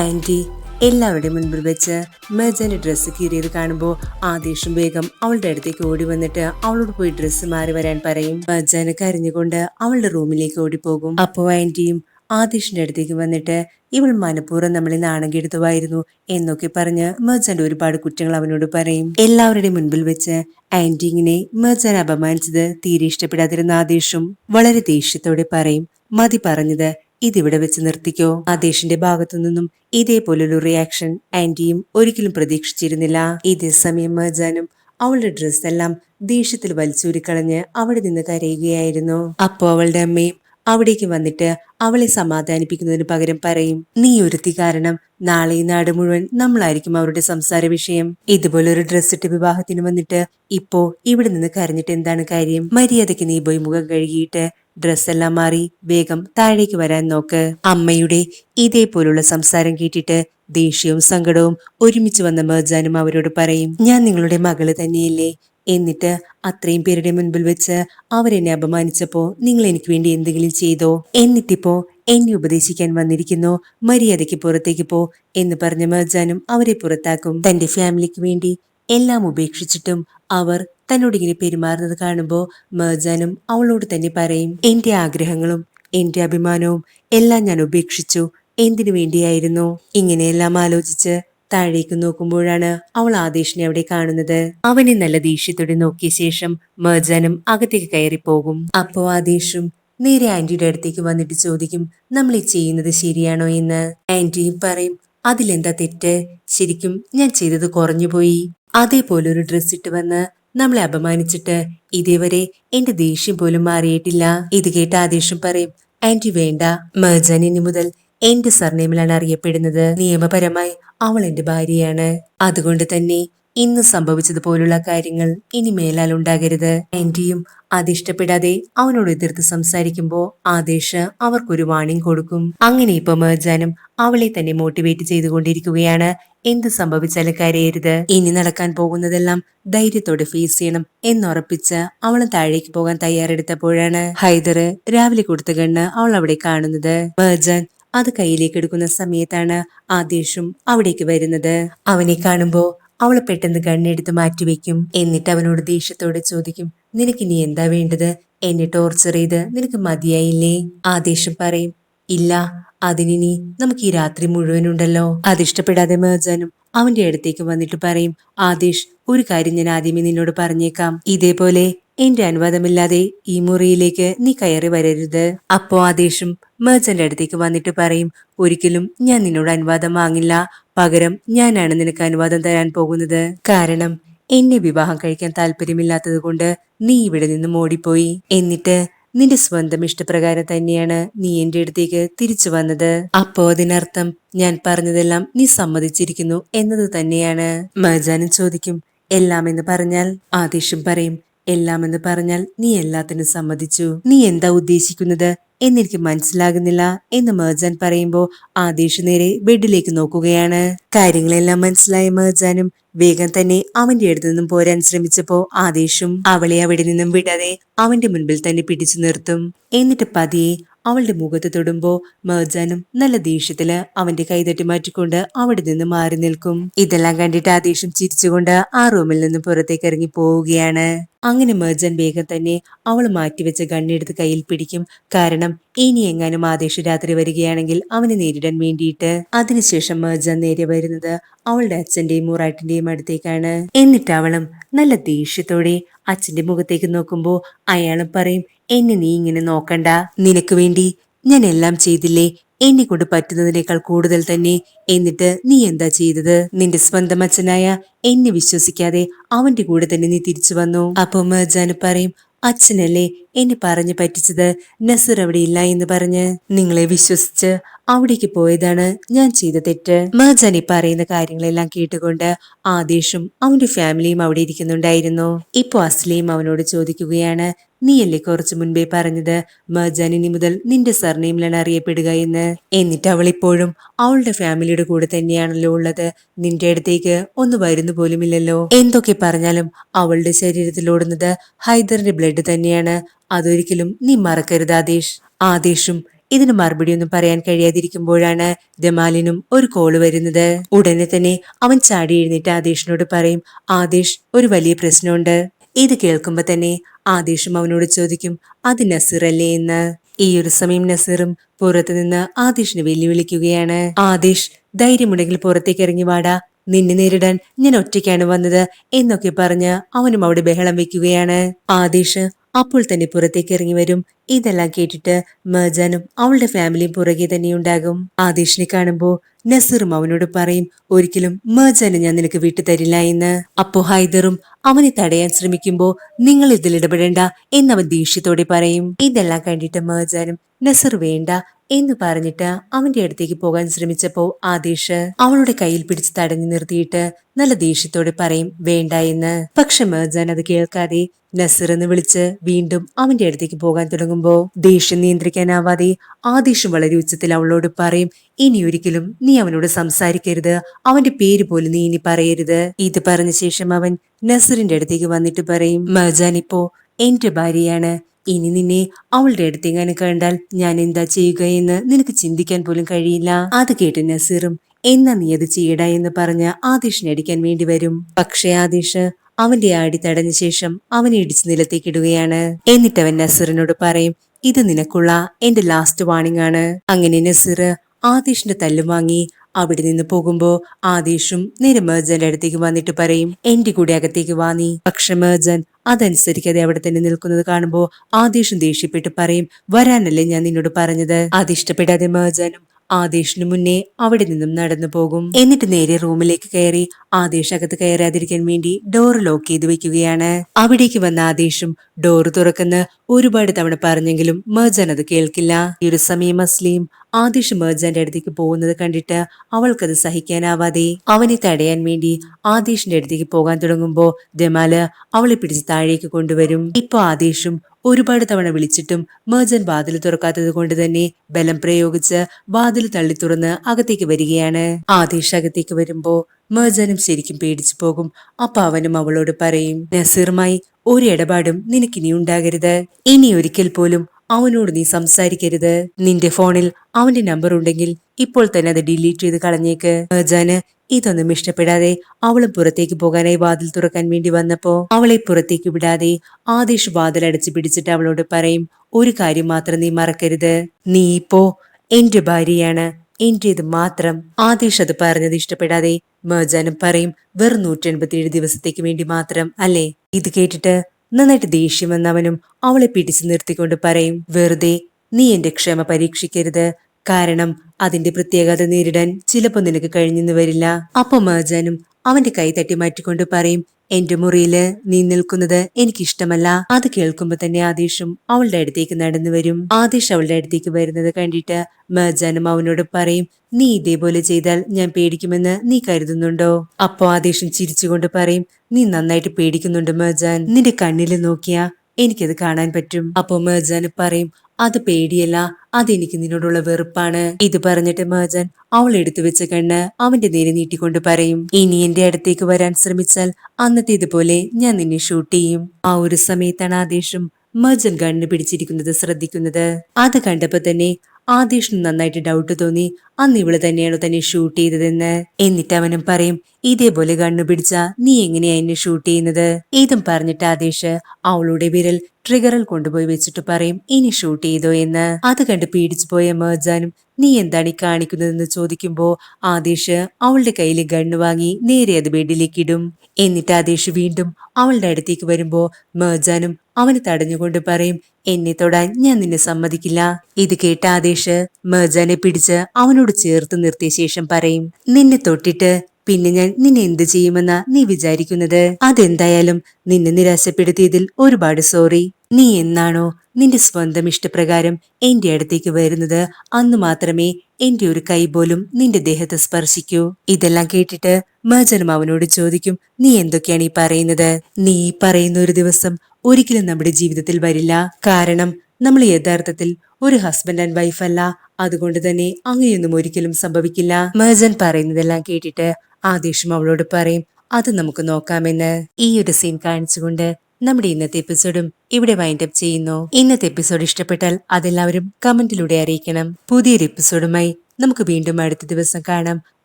Anti. എല്ലാവരുടെയും മുൻപിൽ വെച്ച് മെജന്റെ ഡ്രസ്സ് കീറിയത് കാണുമ്പോൾ ആദേശം വേഗം അവളുടെ അടുത്തേക്ക് ഓടി വന്നിട്ട് അവളോട് പോയി ഡ്രസ്സ് മാറി വരാൻ പറയും. മെജാന് കരഞ്ഞുകൊണ്ട് അവളുടെ റൂമിലേക്ക് ഓടിപ്പോകും. അപ്പോൾ ആന്റിയും ആദേശിന്റെ അടുത്തേക്ക് വന്നിട്ട് ഇവൾ മനഃപൂർവം നമ്മളെ നാണം എടുത്തുമായിരുന്നു എന്നൊക്കെ പറഞ്ഞ് മെർജന്റെ ഒരുപാട് കുറ്റങ്ങൾ അവനോട് പറയും. എല്ലാവരുടെയും മുൻപിൽ വെച്ച് ആന്റിങ്ങിനെ മെർജൻ അപമാനിച്ചത് തീരെ ഇഷ്ടപ്പെടാതിരുന്ന ആദേശം വളരെ ദേഷ്യത്തോടെ പറയും. മതി പറഞ്ഞത് ഇതിവിടെ വെച്ച് നിർത്തിക്കോ. ആദേശിന്റെ ഭാഗത്തു നിന്നും ഇതേപോലൊരു റിയാക്ഷൻ ആന്റിയും ഒരിക്കലും പ്രതീക്ഷിച്ചിരുന്നില്ല. ഇതേ സമയം മെർജാനും അവളുടെ ഡ്രസ് എല്ലാം ദേഷ്യത്തിൽ വലിച്ചൂരിക്കളഞ്ഞ് അവിടെ നിന്ന് കരയുകയായിരുന്നു. അപ്പോ അവളുടെ അമ്മയും അവിടേക്ക് വന്നിട്ട് അവളെ സമാധാനിപ്പിക്കുന്നതിന് പകരം പറയും നീ ഒരുത്തി കാരണം നാളെ ഈ നാട് മുഴുവൻ നമ്മളായിരിക്കും അവരുടെ സംസാര വിഷയം. ഇതുപോലൊരു ഡ്രസ് ഇട്ട് വിവാഹത്തിന് വന്നിട്ട് ഇപ്പോ ഇവിടെ നിന്ന് കരഞ്ഞിട്ട് എന്താണ് കാര്യം? മര്യാദയ്ക്ക് നീ പോയി മുഖം കഴുകിയിട്ട് ഡ്രസ് എല്ലാം മാറി വേഗം താഴേക്ക് വരാൻ നോക്ക്. അമ്മയുടെ ഇതേപോലുള്ള സംസാരം കേട്ടിട്ട് ദേഷ്യവും സങ്കടവും ഒരുമിച്ച് വന്ന മെർജാനും അവരോട് പറയും ഞാൻ നിങ്ങളുടെ മകൾ തന്നെയല്ലേ? എന്നിട്ട് അത്രയും പേരുടെ മുൻപിൽ വെച്ച് അവരെന്നെ അപമാനിച്ചപ്പോ നിങ്ങൾ എനിക്ക് വേണ്ടി എന്തെങ്കിലും ചെയ്തോ? എന്നിട്ടിപ്പോ എന്നെ ഉപദേശിക്കാൻ വന്നിരിക്കുന്നു മര്യാദയ്ക്ക് പുറത്തേക്ക് പോ എന്ന് പറഞ്ഞ മെർജാനും അവരെ പുറത്താക്കും. തന്റെ ഫാമിലിക്ക് വേണ്ടി എല്ലാം ഉപേക്ഷിച്ചിട്ടും അവർ തന്നോട് ഇങ്ങനെ പെരുമാറുന്നത് കാണുമ്പോൾ മേജാനും അവളോട് തന്നെ പറയും എന്റെ ആഗ്രഹങ്ങളും എന്റെ അഭിമാനവും എല്ലാം ഞാൻ ഉപേക്ഷിച്ചു. എന്തിനു വേണ്ടിയായിരുന്നു? ഇങ്ങനെയെല്ലാം ആലോചിച്ച് താഴേക്ക് നോക്കുമ്പോഴാണ് അവൾ ആദേശിനെ അവിടെ കാണുന്നത്. അവനെ നല്ല ദേഷ്യത്തോടെ നോക്കിയ ശേഷം മേജാനും അകത്തേക്ക് കയറി പോകും അപ്പോ ആദേശും നേരെ ആന്റിയുടെ അടുത്തേക്ക് വന്നിട്ട് ചോദിക്കും നമ്മൾ ഈ ചെയ്യുന്നത് ശരിയാണോ എന്ന്? ആന്റിയും പറയും അതിലെന്താ തെറ്റ്? ശരിക്കും ഞാൻ ചെയ്തത് കുറഞ്ഞുപോയി. അതേപോലെ ഒരു ഡ്രസ്സ് ഇട്ട് വന്ന് നമ്മളെ അപമാനിച്ചിട്ട് ഇതേവരെ എന്റെ ദേഷ്യം പോലും മാറിയിട്ടില്ല. ഇത് കേട്ട് ആദേശം പറയും ആന്റി വേണ്ട മെർജാൻ മുതൽ എന്റെ സർനെയിമിലാണ് അറിയപ്പെടുന്നത്. നിയമപരമായി അവൾ എന്റെ ഭാര്യയാണ്. അതുകൊണ്ട് തന്നെ ഇന്ന് സംഭവിച്ചതുപോലുള്ള കാര്യങ്ങൾ ഇനി മേലാൽ ഉണ്ടാകരുത്. ആന്റിയും അത് ഇഷ്ടപ്പെടാതെ അവനോട് എതിർത്ത് സംസാരിക്കുമ്പോ ആദേശ അവർക്കൊരു വാണിംഗ് കൊടുക്കും. അങ്ങനെ ഇപ്പൊ മേർജാനും അവളെ തന്നെ മോട്ടിവേറ്റ് ചെയ്തുകൊണ്ടിരിക്കുകയാണ്. എന്ത് സംഭവിച്ചാലും കരയരുത്. ഇനി നടക്കാൻ പോകുന്നതെല്ലാം ധൈര്യത്തോടെ ഫേസ് ചെയ്യണം എന്നുറപ്പിച്ച് അവൾ താഴേക്ക് പോകാൻ തയ്യാറെടുത്തപ്പോഴാണ് ഹൈദർ രാവിലെ കൊടുത്ത കണ്ണ് അവൾ അവിടെ കാണുന്നത്. മേർജാൻ അത് കയ്യിലേക്ക് എടുക്കുന്ന സമയത്താണ് ആദേശും അവിടേക്ക് വരുന്നത്. അവനെ കാണുമ്പോ അവൾ പെട്ടെന്ന് കണ്ണെടുത്ത് മാറ്റിവെക്കും എന്നിട്ട് അവനോട് ദേഷ്യത്തോടെ ചോദിക്കും നിനക്ക് ഇനി എന്താ വേണ്ടത്? എന്നെ ടോർച്ചർ ചെയ്ത് നിനക്ക് മതിയായില്ലേ? ആദേശം പറയും ഇല്ല അതിനി നമുക്ക് ഈ രാത്രി മുഴുവനുണ്ടല്ലോ. അതിഷ്ടപ്പെടാതെ മേർജാനും അവന്റെ അടുത്തേക്ക് വന്നിട്ട് പറയും ആദേശ് ഒരു കാര്യം ഞാൻ ആദ്യമേ നിന്നോട് പറഞ്ഞേക്കാം. ഇതേപോലെ എന്റെ അനുവാദമില്ലാതെ ഈ മുറിയിലേക്ക് നീ കയറി വരരുത്. അപ്പോ ആദേശം മേർജന്റെ അടുത്തേക്ക് വന്നിട്ട് പറയും ഒരിക്കലും ഞാൻ നിന്നോട് അനുവാദം വാങ്ങില്ല. പകരം ഞാനാണ് നിനക്ക് അനുവാദം തരാൻ പോകുന്നത്. കാരണം എന്നെ വിവാഹം കഴിക്കാൻ താല്പര്യമില്ലാത്തത് കൊണ്ട് നീ ഇവിടെ നിന്നും ഓടിപ്പോയി എന്നിട്ട് നിന്റെ സ്വന്തം ഇഷ്ടപ്രകാരം തന്നെയാണ് നീ എന്റെ അടുത്തേക്ക് തിരിച്ചു വന്നത്. അപ്പോ അതിനർത്ഥം ഞാൻ പറഞ്ഞതെല്ലാം നീ സമ്മതിച്ചിരിക്കുന്നു എന്നത് തന്നെയാണ്. മജാനും ചോദിക്കും എല്ലാം എന്ന് പറഞ്ഞാൽ? ആദേശം പറയും എല്ലാം എന്ന് പറഞ്ഞാൽ നീ എല്ലാത്തിനും സമ്മതിച്ചു. നീ എന്താ ഉദ്ദേശിക്കുന്നത്? എന്നെനിക്ക് മനസ്സിലാകുന്നില്ല എന്ന് മേർജാൻ പറയുമ്പോ ആദേശ് നേരെ ബെഡിലേക്ക് നോക്കുകയാണ്. കാര്യങ്ങളെല്ലാം മനസ്സിലായ മേർജാനും വേഗം തന്നെ അവന്റെ അടുത്ത് നിന്നും പോരാൻ ശ്രമിച്ചപ്പോ ആദേശും അവളെ അവിടെ നിന്നും വിടാതെ അവന്റെ മുൻപിൽ തന്നെ പിടിച്ചു നിർത്തും. എന്നിട്ട് പതിയെ അവളുടെ മുഖത്ത് തൊടുമ്പോ മേർജാനും നല്ല ദേഷ്യത്തിൽ അവന്റെ കൈതട്ടി മാറ്റിക്കൊണ്ട് അവിടെ നിന്ന് മാറി നിൽക്കും. ഇതെല്ലാം കണ്ടിട്ട് ആ ദേഷ്യം ചിരിച്ചുകൊണ്ട് ആ റൂമിൽ നിന്ന് പുറത്തേക്ക് ഇറങ്ങി പോവുകയാണ്. അങ്ങനെ മേർജൻ വേഗം തന്നെ അവൾ മാറ്റിവെച്ച ഗണ്ണെടുത്ത് കയ്യിൽ പിടിക്കും. കാരണം ഇനി എങ്ങാനും ആദേശ രാത്രി വരികയാണെങ്കിൽ അവനെ നേരിടാൻ വേണ്ടിയിട്ട്. അതിനുശേഷം മേർജൻ നേരെ വരുന്നത് അവളുടെ അച്ഛന്റെയും മുറാട്ടിന്റെയും അടുത്തേക്കാണ്. എന്നിട്ട് അവളും നല്ല ദേഷ്യത്തോടെ അച്ഛന്റെ മുഖത്തേക്ക് നോക്കുമ്പോൾ അയാളും പറയും എന്നെ നീ ഇങ്ങനെ നോക്കണ്ട. നിനക്ക് വേണ്ടി ഞാൻ എല്ലാം ചെയ്തില്ലേ? എന്നെ കൊണ്ട് പറ്റുന്നതിനേക്കാൾ കൂടുതൽ തന്നെ. എന്നിട്ട് നീ എന്താ ചെയ്തത്? നിന്റെ സ്വന്തം അച്ഛനായ എന്നെ വിശ്വസിക്കാതെ അവന്റെ കൂടെ തന്നെ നീ തിരിച്ചു വന്നു. അപ്പൊ മേർജാന് പറയും അച്ഛനല്ലേ എന്നെ പറഞ്ഞു പറ്റിച്ചത്? നസർ അവിടെ ഇല്ല എന്ന് പറഞ്ഞ് നിങ്ങളെ വിശ്വസിച്ച് അവിടേക്ക് പോയതാണ് ഞാൻ ചെയ്ത തെറ്റ്. ഈ പറയുന്ന കാര്യങ്ങളെല്ലാം കേട്ടുകൊണ്ട് ആദേശും അവന്റെ ഫാമിലിയും അവിടെ ഇരിക്കുന്നുണ്ടായിരുന്നു. ഇപ്പൊ അസ്ലിയും അവനോട് ചോദിക്കുകയാണ് നീയല്ലേ കുറച്ചു മുൻപേ പറഞ്ഞത്? മർജാൻ ഇനി മുതൽ നിന്റെ സർനെയിമിലാണ് അറിയപ്പെടുക എന്ന്. എന്നിട്ട് അവൾ ഇപ്പോഴും അവളുടെ ഫാമിലിയുടെ കൂടെ തന്നെയാണല്ലോ ഉള്ളത്. നിന്റെ അടുത്തേക്ക് ഒന്ന് വരുന്നു പോലുമില്ലല്ലോ. എന്തൊക്കെ പറഞ്ഞാലും അവളുടെ ശരീരത്തിൽ ഓടുന്നത് ഹൈദറിന്റെ ബ്ലഡ് തന്നെയാണ്. അതൊരിക്കലും നീ മറക്കരുത് ആദേശ് ആദേശും ഇതിന് മറുപടിയൊന്നും പറയാൻ കഴിയാതിരിക്കുമ്പോഴാണ് ജമാലിനും ഒരു കോൾ വരുന്നത്. ഉടനെ തന്നെ അവൻ ചാടി എഴുന്നേറ്റ് ആദേശിനോട് പറയും ആദേശ് ഒരു വലിയ പ്രശ്നമുണ്ട്. ഇത് കേൾക്കുമ്പോ തന്നെ ആദേശം അവനോട് ചോദിക്കും അത് നസീർ അല്ലേ എന്ന്? ഈ ഒരു സമയം നസീറും പുറത്തു നിന്ന് ആദേശിനെ വെല്ലുവിളിക്കുകയാണ്. ആദേശ് ധൈര്യമുണ്ടെങ്കിൽ പുറത്തേക്ക് ഇറങ്ങി വാടാ. നിന്നെ നേരിടാൻ ഞാൻ ഒറ്റയ്ക്കാണ് വന്നത് എന്നൊക്കെ പറഞ്ഞ് അവനും അവിടെ ബഹളം വെക്കുകയാണ്. ആദേശ് അപ്പോൾ തന്നെ പുറത്തേക്ക് ഇറങ്ങി വരും. ഇതെല്ലാം കേട്ടിട്ട് മർജാനും അവളുടെ ഫാമിലിയും പുറകെ തന്നെ ഉണ്ടാകും. ആദേശിനെ കാണുമ്പോ നസീറും അവനോട് പറയും ഒരിക്കലും മർജാനെ ഞാൻ നിനക്ക് വിട്ടുതരില്ല എന്ന്. അപ്പോ ഹൈദറും അവനെ തടയാൻ ശ്രമിക്കുമ്പോ നിങ്ങൾ ഇതിൽ ഇടപെടേണ്ട എന്നവൻ ദേഷ്യത്തോടെ പറയും. ഇതെല്ലാം കണ്ടിട്ട് മർജാനും നസർ വേണ്ട എന്ന് പറഞ്ഞിട്ട് അവന്റെ അടുത്തേക്ക് പോകാൻ ശ്രമിച്ചപ്പോ ആദേശ് അവളുടെ കയ്യിൽ പിടിച്ച് തടഞ്ഞു നിർത്തിയിട്ട് നല്ല ദേഷ്യത്തോടെ പറയും വേണ്ട എന്ന്. പക്ഷെ മേർജാൻ അത് കേൾക്കാതെ നസർ എന്ന് വിളിച്ച് വീണ്ടും അവന്റെ അടുത്തേക്ക് പോകാൻ തുടങ്ങുമ്പോ ദേഷ്യം നിയന്ത്രിക്കാനാവാതെ ആദേശം വളരെ ഉച്ചത്തിൽ അവളോട് പറയും ഇനി ഒരിക്കലും നീ അവനോട് സംസാരിക്കരുത്. അവന്റെ പേര് പോലും നീ ഇനി പറയരുത്. ഇത് പറഞ്ഞ ശേഷം അവൻ നസറിന്റെ അടുത്തേക്ക് വന്നിട്ട് പറയും മർജാൻ ഇപ്പോ എന്റെ ഭാര്യയാണ്. ഇനി നിന്നെ അവളുടെ അടുത്തെങ്ങാനും കണ്ടാൽ ഞാൻ എന്താ ചെയ്യുക എന്ന് നിനക്ക് ചിന്തിക്കാൻ പോലും കഴിയില്ല. അത് കേട്ട് നസീറും എന്നാ നീ അത് ചെയ്യടാ എന്ന് പറഞ്ഞ് ആദിഷിനെ അടിക്കാൻ വേണ്ടി വരും. പക്ഷേ ആദിഷ് അവന്റെ ആടി തടഞ്ഞ ശേഷം അവനെ ഇടിച്ചു നിലത്തേക്ക് ഇടുകയാണ്. എന്നിട്ട് അവൻ നസീറിനോട് പറയും ഇത് നിനക്കുള്ള എന്റെ ലാസ്റ്റ് വാണിംഗ് ആണ്. അങ്ങനെ നസീർ ആദിഷിന്റെ തല്ലും വാങ്ങി അവിടെ നിന്ന് പോകുമ്പോ ആദേശും നേരെ മേർജന്റെ അടുത്തേക്ക് വന്നിട്ട് പറയും എന്റെ കൂടെ അകത്തേക്ക് വാ നീ. പക്ഷെ മേർജൻ അതനുസരിക്കാതെ അവിടെ തന്നെ നിൽക്കുന്നത് കാണുമ്പോ ആദേശം ദേഷ്യപ്പെട്ട് പറയും വരാനല്ലേ ഞാൻ നിന്നോട് പറഞ്ഞത്? അതിഷ്ടപ്പെടാതെ മേർജനും ആദേശിനു മുന്നേ അവിടെ നിന്നും നടന്നു പോകും. എന്നിട്ട് നേരെ റൂമിലേക്ക് കയറി ആദേശ് അകത്ത് കയറാതിരിക്കാൻ വേണ്ടി ഡോർ ലോക്ക് ചെയ്തു വെക്കുകയാണ്. അവിടേക്ക് വന്ന ആദേശും ഡോർ തുറക്കുന്ന ഒരുപാട് തവണ പറഞ്ഞെങ്കിലും മെർജൻ അത് കേൾക്കില്ല. ഈ ഒരു സമയം അസ്ലീം ആദിഷ് മേർജാന്റെ അടുത്തേക്ക് പോകുന്നത് കണ്ടിട്ട് അവൾക്കത് സഹിക്കാനാവാതെ അവനെ തടയാൻ വേണ്ടി ആദിഷിന്റെ അടുത്തേക്ക് പോകാൻ തുടങ്ങുമ്പോ ജമാൽ അവളെ പിടിച്ച് താഴേക്ക് കൊണ്ടുവരും. ഇപ്പൊ ആദിഷും ഒരുപാട് തവണ വിളിച്ചിട്ടും മേജൻ വാതിൽ തുറക്കാത്തത് കൊണ്ട് തന്നെ ബലം പ്രയോഗിച്ച് വാതിൽ തള്ളി തുറന്ന് അകത്തേക്ക് വരികയാണ്. ആദേശ് അകത്തേക്ക് വരുമ്പോ മേജനും ശരിക്കും പേടിച്ചു പോകും. അപ്പൊ അവനും അവളോട് പറയും നസീറുമായി ഒരു ഇടപാടും നിനക്കിനി ഉണ്ടാകരുത്. ഇനി ഒരിക്കൽ പോലും അവനോട് നീ സംസാരിക്കരുത്. നിന്റെ ഫോണിൽ അവന്റെ നമ്പർ ഉണ്ടെങ്കിൽ ഇപ്പോൾ തന്നെ അത് ഡിലീറ്റ് ചെയ്ത് കളഞ്ഞേക്ക്. മേർജാന് ഇതൊന്നും ഇഷ്ടപ്പെടാതെ അവളും പുറത്തേക്ക് പോകാനായി വാതിൽ തുറക്കാൻ വേണ്ടി വന്നപ്പോ അവളെ പുറത്തേക്ക് വിടാതെ ആദേശ് വാതിൽ അടച്ചു പിടിച്ചിട്ട് അവളോട് പറയും ഒരു കാര്യം മാത്രം നീ മറക്കരുത്. നീ ഇപ്പോ എന്റെ ഭാര്യയാണ്. എന്റേത് മാത്രം. ആദേശ് അത് പറഞ്ഞത് ഇഷ്ടപ്പെടാതെ മേജാനും പറയും വെറും നൂറ്റി നൂറ്റെൺപത്തിയേഴ് ദിവസത്തേക്ക് വേണ്ടി മാത്രം അല്ലേ? ഇത് കേട്ടിട്ട് നന്നായിട്ട് ദേഷ്യം വന്നവനും അവളെ പിടിച്ചു നിർത്തിക്കൊണ്ട് പറയും വെറുതെ നീ എന്റെ ക്ഷമ പരീക്ഷിക്കരുത്. കാരണം അതിന്റെ പ്രത്യേകത നേരിടാൻ ചിലപ്പോ നിനക്ക് കഴിഞ്ഞെന്ന് വരില്ല. അപ്പൊ മേർജാനും അവന്റെ കൈ തട്ടി മാറ്റിക്കൊണ്ട് പറയും എന്റെ മുറിയിൽ നീ നിൽക്കുന്നത് എനിക്കിഷ്ടമല്ല. അത് കേൾക്കുമ്പോ തന്നെ ആദേശും അവളുടെ അടുത്തേക്ക് നടന്നു വരും. ആദേശ് അവളുടെ അടുത്തേക്ക് വരുന്നത് കണ്ടിട്ട് മഹജാനും അവനോട് പറയും നീ ഇതേപോലെ ചെയ്താൽ ഞാൻ പേടിക്കുമെന്ന് നീ കരുതുന്നുണ്ടോ? അപ്പോ ആദേശം ചിരിച്ചുകൊണ്ട് പറയും നീ നന്നായിട്ട് പേടിക്കുന്നുണ്ട് മഹജാൻ നിന്റെ കണ്ണിൽ നോക്കിയാ എനിക്കത് കാണാൻ പറ്റും. അപ്പോ മേജാന് പറയും അത് പേടിയല്ല അതെനിക്ക് നിന്നോടുള്ള വെറുപ്പാണ്. ഇത് പറഞ്ഞിട്ട് മേജൻ അവൾ എടുത്തു വെച്ച കണ്ണ് അവന്റെ നേരെ നീട്ടിക്കൊണ്ട് പറയും ഇനി എന്റെ അടുത്തേക്ക് വരാൻ ശ്രമിച്ചാൽ അന്നത്തെ ഇതുപോലെ ഞാൻ നിന്നെ ഷൂട്ട് ചെയ്യും. ആ ഒരു സമയത്താണ് ആദേശം മർജൻ ഗണ്ണ് പിടിച്ചിരിക്കുന്നത് ശ്രദ്ധിക്കുന്നത്. അത് കണ്ടപ്പോ തന്നെ ആദേശിന് നന്നായിട്ട് ഡൗട്ട് തോന്നി. അന്ന് ഇവൾ തന്നെയാണോ തന്നെ ഷൂട്ട് ചെയ്തതെന്ന്? എന്നിട്ട് അവനും പറയും ഇതേപോലെ കണ്ണു പിടിച്ച നീ എങ്ങനെയാ എന്നെ ഷൂട്ട് ചെയ്യുന്നത്? ഇതും പറഞ്ഞിട്ട് ആദേശ് അവളുടെ വിരൽ ട്രിഗറിൽ കൊണ്ടുപോയി വെച്ചിട്ട് പറയും ഇനി ഷൂട്ട് ചെയ്തോ എന്ന്. അത് കണ്ട് പീഡിച്ചു പോയ മേർജാനും നീ എന്താണ് ഈ കാണിക്കുന്നതെന്ന് ചോദിക്കുമ്പോ ആദേശ് അവളുടെ കയ്യിൽ ഗണ്ണ് വാങ്ങി നേരെ അത് ബെഡിലേക്ക് ഇടും. എന്നിട്ട് ആദേശ് വീണ്ടും അവളുടെ അടുത്തേക്ക് വരുമ്പോ മേർജാനും അവന് തടഞ്ഞുകൊണ്ട് പറയും എന്നെ തൊടാൻ ഞാൻ നിന്നെ സമ്മതിക്കില്ല ഇത് കേട്ട ആദേശ് മേർജാനെ പിടിച്ച് അവനോട് ചേർത്ത് നിർത്തിയ ശേഷം പറയും നിന്നെ തൊട്ടിട്ട് പിന്നെ ഞാൻ നിന്നെ എന്ത് ചെയ്യുമെന്നാ നീ വിചാരിക്കുന്നത്? അതെന്തായാലും നിന്നെ നിരാശപ്പെടുത്തിയതിൽ ഒരുപാട് സോറി നീ എന്നാണോ നിന്റെ സ്വന്തം ഇഷ്ടപ്രകാരം എന്റെ അടുത്തേക്ക് വരുന്നത്? അന്ന് മാത്രമേ എന്റെ ഒരു കൈ പോലും നിന്റെ ദേഹത്തെ സ്പർശിക്കൂ. ഇതെല്ലാം കേട്ടിട്ട് മജനും അവനോട് ചോദിക്കും നീ എന്തൊക്കെയാണ് ഈ പറയുന്നത്? നീ പറയുന്ന ഒരു ദിവസം ഒരിക്കലും നമ്മുടെ ജീവിതത്തിൽ വരില്ല. കാരണം നമ്മൾ യഥാർത്ഥത്തിൽ ഒരു ഹസ്ബൻഡ് ആൻഡ് വൈഫ് അല്ല. അതുകൊണ്ട് തന്നെ അങ്ങനെയൊന്നും ഒരിക്കലും സംഭവിക്കില്ല. മേജൻ പറയുന്നതെല്ലാം കേട്ടിട്ട് ആദേശം അവളോട് പറയും അത് നമുക്ക് നോക്കാമെന്ന്. ഈ ഒരു സീൻ കാണിച്ചുകൊണ്ട് നമ്മുടെ ഇന്നത്തെ എപ്പിസോഡും ഇവിടെ വൈൻഡ് അപ്പ് ചെയ്യുന്നു. ഇന്നത്തെ എപ്പിസോഡ് ഇഷ്ടപ്പെട്ടാൽ അതെല്ലാവരും കമന്റിലൂടെ അറിയിക്കണം. പുതിയൊരു എപ്പിസോഡുമായി നമുക്ക് വീണ്ടും അടുത്ത ദിവസം കാണാം.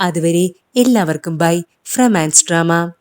അതുവരെ എല്ലാവർക്കും ബൈ ഫ്രം ആൻഡ് ഡ്രാമ